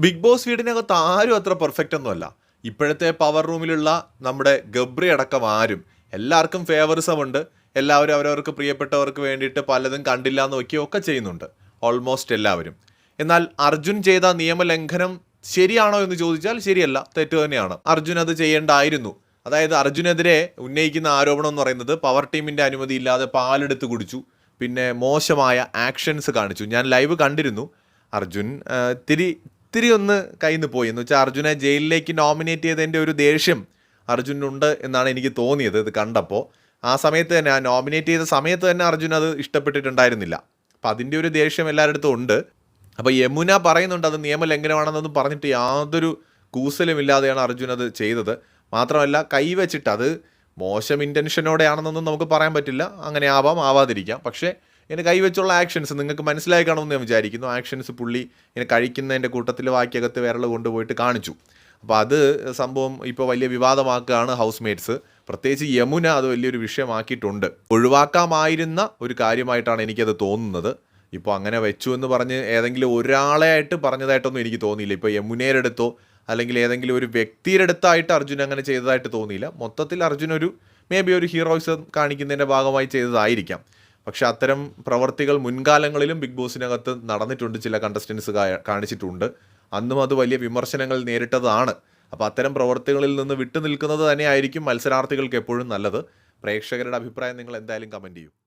Big boss വീടിനകത്ത് ആരും അത്ര പെർഫെക്റ്റ് ഒന്നുമല്ല. ഇപ്പോഴത്തെ പവർ റൂമിലുള്ള നമ്മുടെ ഗബ്രി അടക്കം ആരും. എല്ലാവർക്കും ഫേവറിസം ഉണ്ട്. എല്ലാവരും അവരവർക്ക് പ്രിയപ്പെട്ടവർക്ക് വേണ്ടിയിട്ട് പലതും കണ്ടില്ല എന്ന് ഒക്കെ ചെയ്യുന്നുണ്ട്. ഓൾമോസ്റ്റ് എല്ലാവരും. എന്നാൽ അർജുൻ ചെയ്ത നിയമലംഘനം ശരിയാണോ എന്ന് ചോദിച്ചാൽ ശരിയല്ല. തെറ്റ് തന്നെയാണ്. അർജുൻ അത് ചെയ്യേണ്ടായിരുന്നു. അതായത് അർജുനെതിരെ ഉന്നയിക്കുന്ന ആരോപണം എന്ന് പറയുന്നത് പവർ ടീമിന്റെ അനുമതി ഇല്ലാതെ പാലെടുത്ത് കുടിച്ചു. പിന്നെ മോശമായ ആക്ഷൻസ് കാണിച്ചു. ഞാൻ ലൈവ് കണ്ടിരുന്നു. അർജുൻ ആ, ഇത്തിരി ഒന്ന് കയ്യിൽ നിന്ന് പോയി. എന്ന് വെച്ചാൽ അർജുനെ ജയിലിലേക്ക് നോമിനേറ്റ് ചെയ്തതിന്റെ ഒരു ദേഷ്യം അർജുനുണ്ട് എന്നാണ് എനിക്ക് തോന്നിയത് ഇത് കണ്ടപ്പോൾ ആ സമയത്ത് തന്നെ ആ നോമിനേറ്റ് ചെയ്ത സമയത്ത് തന്നെ അർജുൻ അത് ഇഷ്ടപ്പെട്ടിട്ടുണ്ടായിരുന്നില്ല. അപ്പം അതിന്റെ ഒരു ദേഷ്യം എല്ലാവരുടെ അടുത്തും ഉണ്ട്. അപ്പോൾ യമുന പറയുന്നുണ്ട് അത് നിയമലംഘനമാണെന്നൊന്നും പറഞ്ഞിട്ട് യാതൊരു കൂസലുമില്ലാതെയാണ് അർജുൻ അത് ചെയ്തത്. മാത്രമല്ല കൈവച്ചിട്ട് അത് മോശം ഇന്റൻഷനോടെയാണെന്നൊന്നും നമുക്ക് പറയാൻ പറ്റില്ല. അങ്ങനെ ആവാം ആവാതിരിക്കാം. പക്ഷേ ഇങ്ങനെ കൈവച്ചുള്ള ആക്ഷൻസ് നിങ്ങൾക്ക് മനസ്സിലായി കാണുമെന്ന് ഞാൻ വിചാരിക്കുന്നു. ആക്ഷൻസ് പുള്ളി ഇങ്ങനെ കഴിക്കുന്നതിന്റെ കൂട്ടത്തിൽ വാക്കിയകത്ത് വിരൽ കൊണ്ടുപോയിട്ട് കാണിച്ചു. അപ്പോൾ അത് സംഭവം ഇപ്പോൾ വലിയ വിവാദമാക്കുകയാണ് ഹൗസ് മേറ്റ്സ് പ്രത്യേകിച്ച് യമുന അത് വലിയൊരു വിഷയമാക്കിയിട്ടുണ്ട്. ഒഴിവാക്കാമായിരുന്ന ഒരു കാര്യമായിട്ടാണ് എനിക്കത് തോന്നുന്നത്. ഇപ്പോൾ അങ്ങനെ വെച്ചു എന്ന് പറഞ്ഞ് ഏതെങ്കിലും ഒരാളെ ആയിട്ട് പറഞ്ഞതായിട്ടൊന്നും എനിക്ക് തോന്നിയില്ല. ഇപ്പോൾ യമുനയുടെ അടുത്തോ അല്ലെങ്കിൽ ഏതെങ്കിലും ഒരു വ്യക്തിയുടെ അടുത്തായിട്ട് അർജുൻ അങ്ങനെ ചെയ്തതായിട്ട് തോന്നിയില്ല. മൊത്തത്തിൽ അർജുൻ ഒരു മേ ബി ഒരു ഹീറോയിസം കാണിക്കുന്നതിന്റെ ഭാഗമായി ചെയ്തതായിരിക്കാം. പക്ഷെ അത്തരം പ്രവർത്തികൾ മുൻകാലങ്ങളിലും ബിഗ് ബോസിനകത്ത് നടന്നിട്ടുണ്ട് ചില കണ്ടസ്റ്റൻസ് കാണിച്ചിട്ടുണ്ട്. അന്നും അത് വലിയ വിമർശനങ്ങൾ നേരിട്ടതാണ്. അപ്പോൾ അത്തരം പ്രവർത്തികളിൽ നിന്ന് വിട്ടു നിൽക്കുന്നത് തന്നെയായിരിക്കും മത്സരാർത്ഥികൾക്ക് എപ്പോഴും നല്ലത്. പ്രേക്ഷകരുടെ അഭിപ്രായം നിങ്ങൾ എന്തായാലും കമന്റ് ചെയ്യും.